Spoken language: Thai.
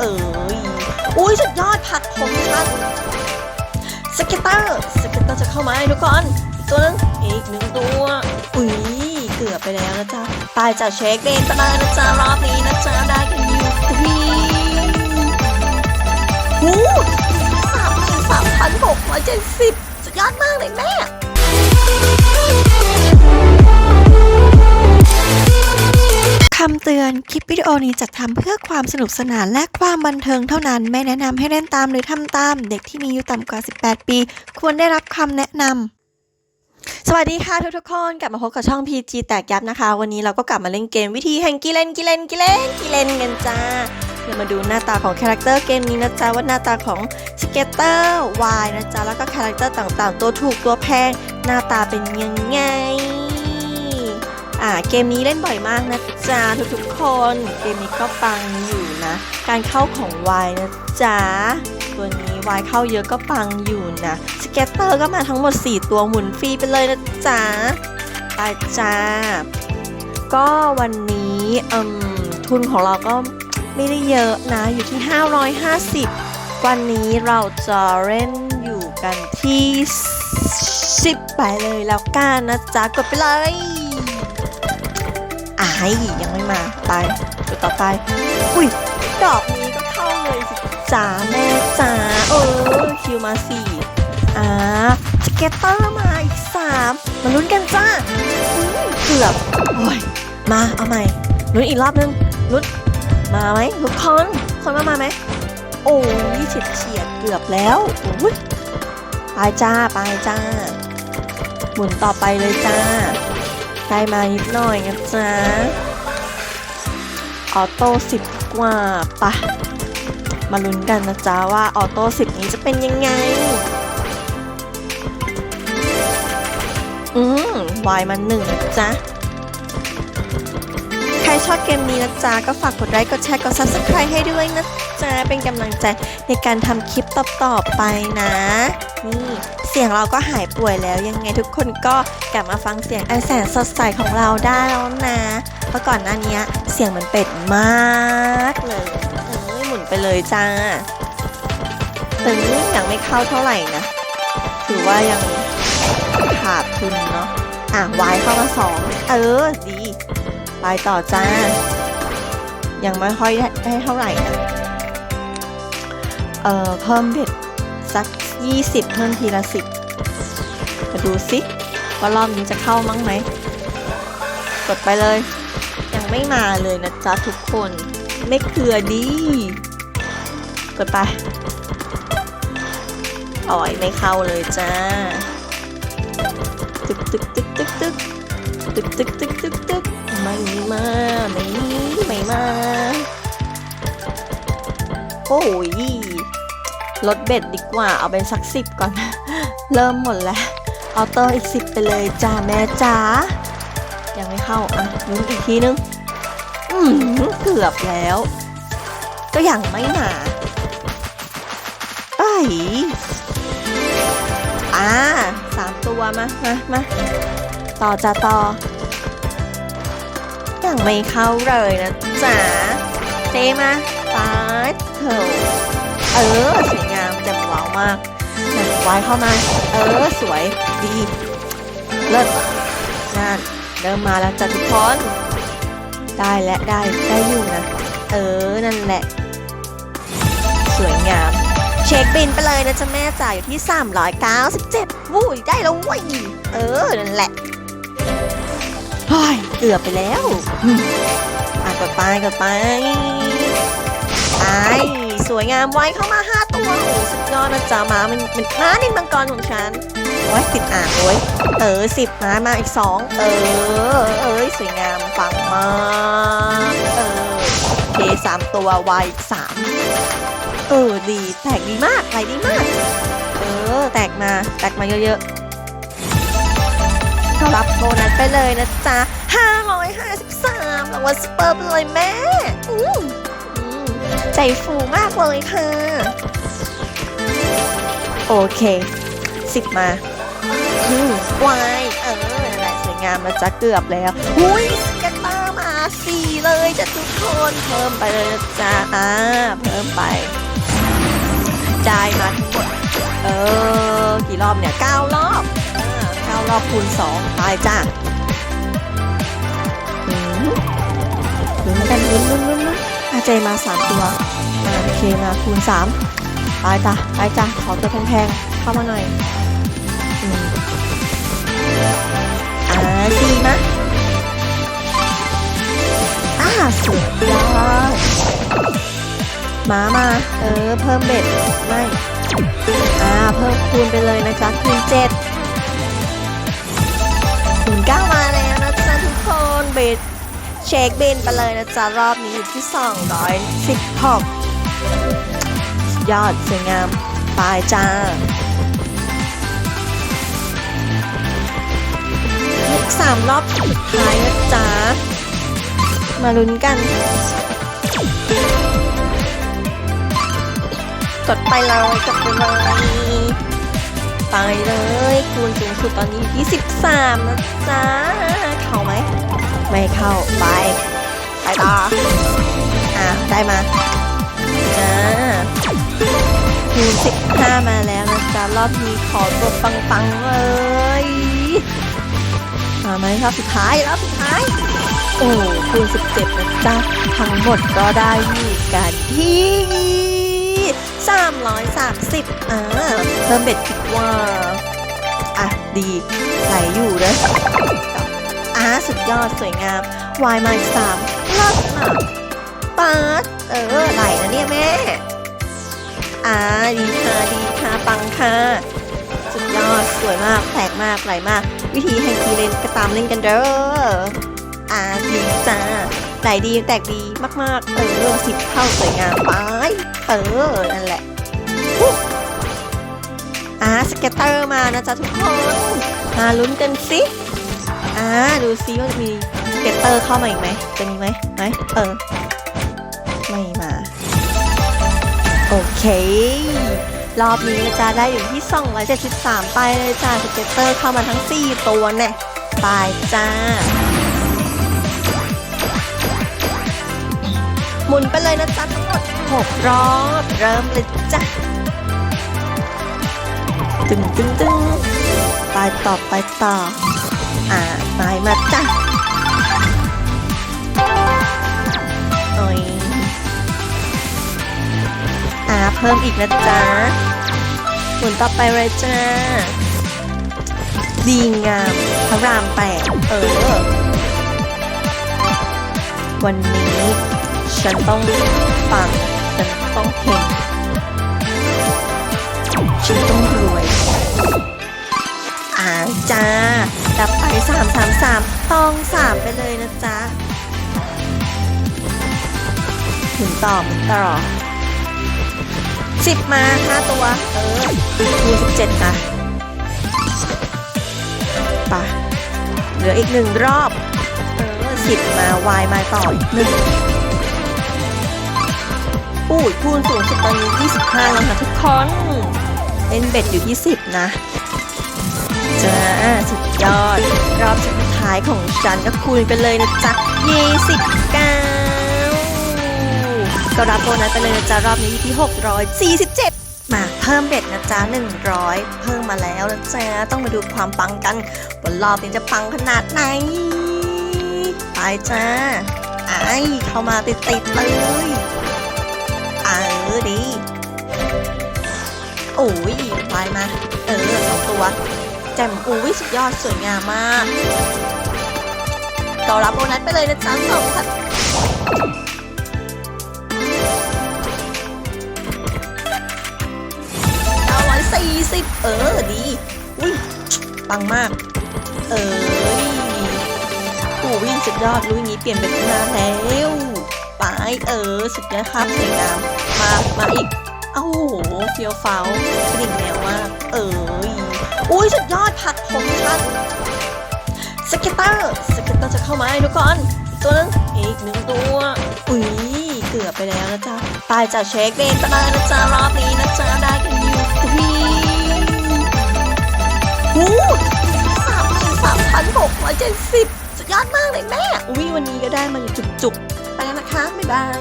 เอ้ยอุ้ยสุดยอดผักผมชัดสเก็ตเตอร์สเก็ตเตอร์จะเข้ามาให้ทุกคนตัวนึงอีกหนึ่งตัวอุ้ยเกือบไปแล้วนะจ๊ะตายจากเช็คเบนไปเลยนะจ๊ะรอบนี้นะจ๊ะได้กันอยู่ที่หูสามหมื่นสามพันหกร้อยเจ็ดสิบสุดยอดมากเลยแม่ำเตือน คลิปวิดีโอนี้จัดทำเพื่อความสนุกสนานและความบันเทิงเท่านั้น ไม่แนะนำให้เล่นตามหรือทำตาม เด็กที่มีอายุต่ำกว่า 18 ปี ควรได้รับคำแนะนำสวัสดีค่ะทุกๆคนกลับมาพบกับช่อง PG แตกยับนะคะ วันนี้เราก็กลับมาเล่นเกมวิธีแห่งกิเลนกิเลนกิเลนกิเลนกันจ้าเดี๋ยวมาดูหน้าตาของคาแรคเตอร์เกมนี้นะจ๊ะว่าหน้าตาของสเกตเตอร์วายนะจ๊ะแล้วก็คาแรคเตอร์ต่างๆ ตัวถูกตัวแพงหน้าตาเป็นยังไง อ่าเกมนี้เล่นบ่อยมากนะจ๊ะทุกๆคน เกมนี้ก็ปังอยู่นะ การเข้าของวายนะจ๊ะตัวนี้วายเข้าเยอะก็ปังอยู่นะสเก็ตเตอร์ก็มาทั้งหมด 4 ตัวหมุนฟรีไปเลยนะจ๊ะไปจ้า ก็วันนี้อืมทุนของเราก็ไม่ได้เยอะนะ อยู่ที่ 550 วันนี้เราจะเล่นอยู่กันที่10ไปเลยแล้วกันนะจ๊ะกดไปเลย อายยังไม่มาไปตัวต่อไป อุ้ย ดอกนี้ก็เข้าเลยสิจ๋าแม่จ๋าเออคิวมาสี่อ่าสเก็ตเตอร์มาอีกสามมาลุ้นกันจ้าเกือบโอ้ยมาเอาใหม่ลุ้นอีกรอบนึงลุ้นมาไหมทุกคนคนมามาไหมโอ้ยเฉียดเฉียดเกือบแล้วโอ้ยไปจ้าไปจ้าหมุนต่อไปเลยจ้า ได้มานิดหน่อยนะจ๊ะ ออโต้สิบกว่าปะมาลุ้นกันนะจ๊ะว่าออโต้สิบนี้จะเป็นยังไง อืมวายมาหนึ่งนะจ๊ะ รชอบเกมนี้นะจ๊ะ ก็ฝากกดไลค์ กดแชร์ กด subscribe ให้ด้วยนะจ๊ะ เป็นกำลังใจในการทำคลิปต่อๆไปนะ นี่เสียงเราก็หายป่วยแล้ว ยังไงทุกคนก็กลับมาฟังเสียงอันแสนสดใสของเราได้แล้วนะเพราะก่อนหน้านี้เสียงมันเป็ดมากเลยเอ้ยหมุนไปเลยจ้าตึงยังไม่เข้าเท่าไหร่นะ ถือว่ายังขาดทุนเนาะอะวายเข้ามาสองเออดี ไปต่อจ้า ยังไม่ค่อยได้เท่าไหร่นะ เอ่อ เพิ่มเด็ดสัก 20 เพิ่มทีละสิบจะดูสิว่ารอบนี้จะเข้ามั้งไหม กดไปเลย ยังไม่มาเลยนะจ๊ะทุกคน ไม่เกลือดี กดไปอ่อยไม่เข้าเลยจ้า ตึกตึกตึกตึกตึกตึกตึก มา โอ้ยลดเบ็ดดีกว่า เอาเป็นสักสิบก่อน เริ่มหมดแล้ว เอาเตอร์อีกสิบไปเลยจ้าแม่จ๋ายังไม่เข้า อะลุ้นอีกทีนึง อืมเกือบแล้ว ก็ยังไม่มาไอ้ยอ่าสามตัวมา มา มา ต่อจ้าต่อ ยังไม่เข้าเลยนะจ๋าเจมาตายเถอะเออสวยงามแจ่มว้ามากแจ่วายเข้ามา เออสวยดีเลิศนั่นเริ่มมาแล้วจ้ะทุกคนได้และได้ได้อยู่นะ เออนั่นแหละ สวยงาม เช็คบินไปเลยนะจ๊ะแม่จ่ายอยู่ที่ 397วุ้ยได้แล้วเว้ยเออนั่นแหละ เฮ้ยเกือบไปแล้วอะกดไปกดไปไปสวยงามไว้เข้ามา5ตัวโอ้สุดยอดนะจ๊ะม้ามันมันม้านินมังกรของฉันโอ้ยสิบอ่างโอ้ยเออสิบม้ามาอีกสองเออเอ้ยสวยงามฟังมากเออเคสามตัววายอีกสามเออดีแตกดีมากไหลดีมาก เออ แตกมาแตกมาเยอะๆ รับโบนัสไปเลยนะจ๊ะ 553รางวัลสเปอร์ไปเลยแม่ใจฟูมากเลยค่ะ โอเคสิบมาวายเออนั่นแหละสวยงามแล้วจะเกือบแล้วหุยก็ตเตอร์มาสี่เลยจะทุกคนเพิ่มไปเลยนะจ้าอ่าเพิ่มไปได้มาทั้งหมดเออ กี่รอบเนี่ยเก้ารอบาเก้ารอบคูณสองไปจ้าอืมลุ้นกันลุ้นลุ้นลุ้นลุ้นอาเจมาสามตัวโอเคมาคูณสามไปจ้ะไปจ้ะขอตัวแพงๆเข้ามาหน่อยอืมอ่าสี่นะอ่าสุดยอดมามา เออ เพิ่มเบ็ด ไม่ อ่า เพิ่มคูณไปเลยนะจ๊ะคูณเจ็ด เบ็ดเช็คเบนไปเลยนะจ๊ะ รอบนี้อยู่ที่ 216สุดยอดสวยงามไปจ้าอีกสามรอบสุดท้ายนะจ๊ะ มาลุ้นกัน กดไปเลยกดไปเลยไปเลยคูณสูงสุดตอนนี้อยู่ที่13นะจ๊ะ เข้าไหม ไม่เข้าไป ไปต่อ อะ ได้มาจ้าคูณ15มาแล้วนะจ๊ะ รอบนี้ขอตัวปังๆเลยมาไหมรอบสุดท้าย รอบสุดท้าย โอ้คูณ17นะจ๊ะ ทั้งหมดก็ได้อยู่กันที่330อ่าเพิ่มเบ็ดคิดว่า อะ ดีไหลอยู่นะ อ่าสุดยอดสวยงามวายมาอีกสามลัดอะปาดเออไหลนะเนี่ยแม่อ่าดีค่ะดีค่ะปังค่ะสุดยอดสวยมากแปลกมากไหลมาก วิธีให้คีเล่นก็ตามเล่นกันเด้ออ่าดีจ้าไหลดีแตกดีมากๆ เออสิบเท่าสวยงามไปเออนั่นแหละอ่าสเก็ตเตอร์มานะจ๊ะทุกคนมาลุ้นกันสิ อ่าดูซิว่าจะมีเกตเตอร์เข้ามาอีกไหมจะมีไหมไหมเออ ไม่มา โอเค รอบนี้นะจ๊ะได้อยู่ที่ 273 ไปเลยจ้าสเก็ตเตอร์เข้ามาทั้ง 4 ตัวเนี่ยไปจ้า หมุนไปเลยนะจ๊ะทั้งหมด 6 รอบ เริ่มเลยจ้ะตึงตึงตึงไปต่อไปต่อ อ่าไปมาจ้ะโอ้ยอ่าเพิ่มอีกนะจ๊ะหมุนต่อไปเลยจ้าดีงามพระรามแปดเออ วันนี้ ฉันต้องปัง ฉันต้องเพ่งฉันต้องรวย อ่าจ้าดับไปสามสามสามตองสามไปเลยนะจ๊ะหมุนต่อหมุนต่อสิบมาห้าตัว เออคูสิบเจ็ดจ้ะปะเหลืออีกหนึ่งรอบ เออสิบมาวายมาต่ออีกหนึ่งอุ้ยคูณสูงสุดตอนนี้ 25 แล้วค่ะทุกคนเล่นเบ็ดอยู่ที่ 10 นะ จ้าสุดยอด รอบสุดท้ายของฉันก็คูณไปเลยนะจ๊ะ29ก็รับโบนัสไปเลยนะจ๊ะรอบนี้อยู่ที่ 647 มาเพิ่มเบ็ดนะจ๊ะ 100 เพิ่มมาแล้วนะจ๊ะ ต้องมาดูความปังกันว่ารอบนี้จะปังขนาดไหน ไปจ้าไอเข้ามาติดๆเลยเออดี โอ้ยไปมา เออสองตัว แจ่มอุ้ยสุดยอดสวยงามมากก็รับโบนัสไปเลยนะจ๊ะสองพันเก้าร้อยสี่สิบเออดีอุ้ยปังมาก เอ้ยโอ้ยสุดยอดรู้อย่างนี้เปลี่ยนเป็นนาแล้วไปเออสุดยอดครับสวยงามมามาอีกโอ้โหเฟียวเฟ้ากระดิ่งแมวมากเอ้ย อุ้ยสุดยอดผักผมชัดสเก็ตเตอร์สเก็ตเตอร์จะเข้ามาให้ทุกคนตัวนึงอีกหนึ่งตัวอุ้ยเกือบไปแล้วนะจ๊ะตายจากเช็คเบนไปเลยนะจ๊ะรอบนี้นะจ๊ะได้กันอยู่ที่หูสามหมื่นสามพันหกร้อยเจ็ดสิบสุดยอดมากเลยแม่อุ้ยวันนี้ก็ได้มาอยู่จุกๆไปแล้วนะคะบ๊ายบาย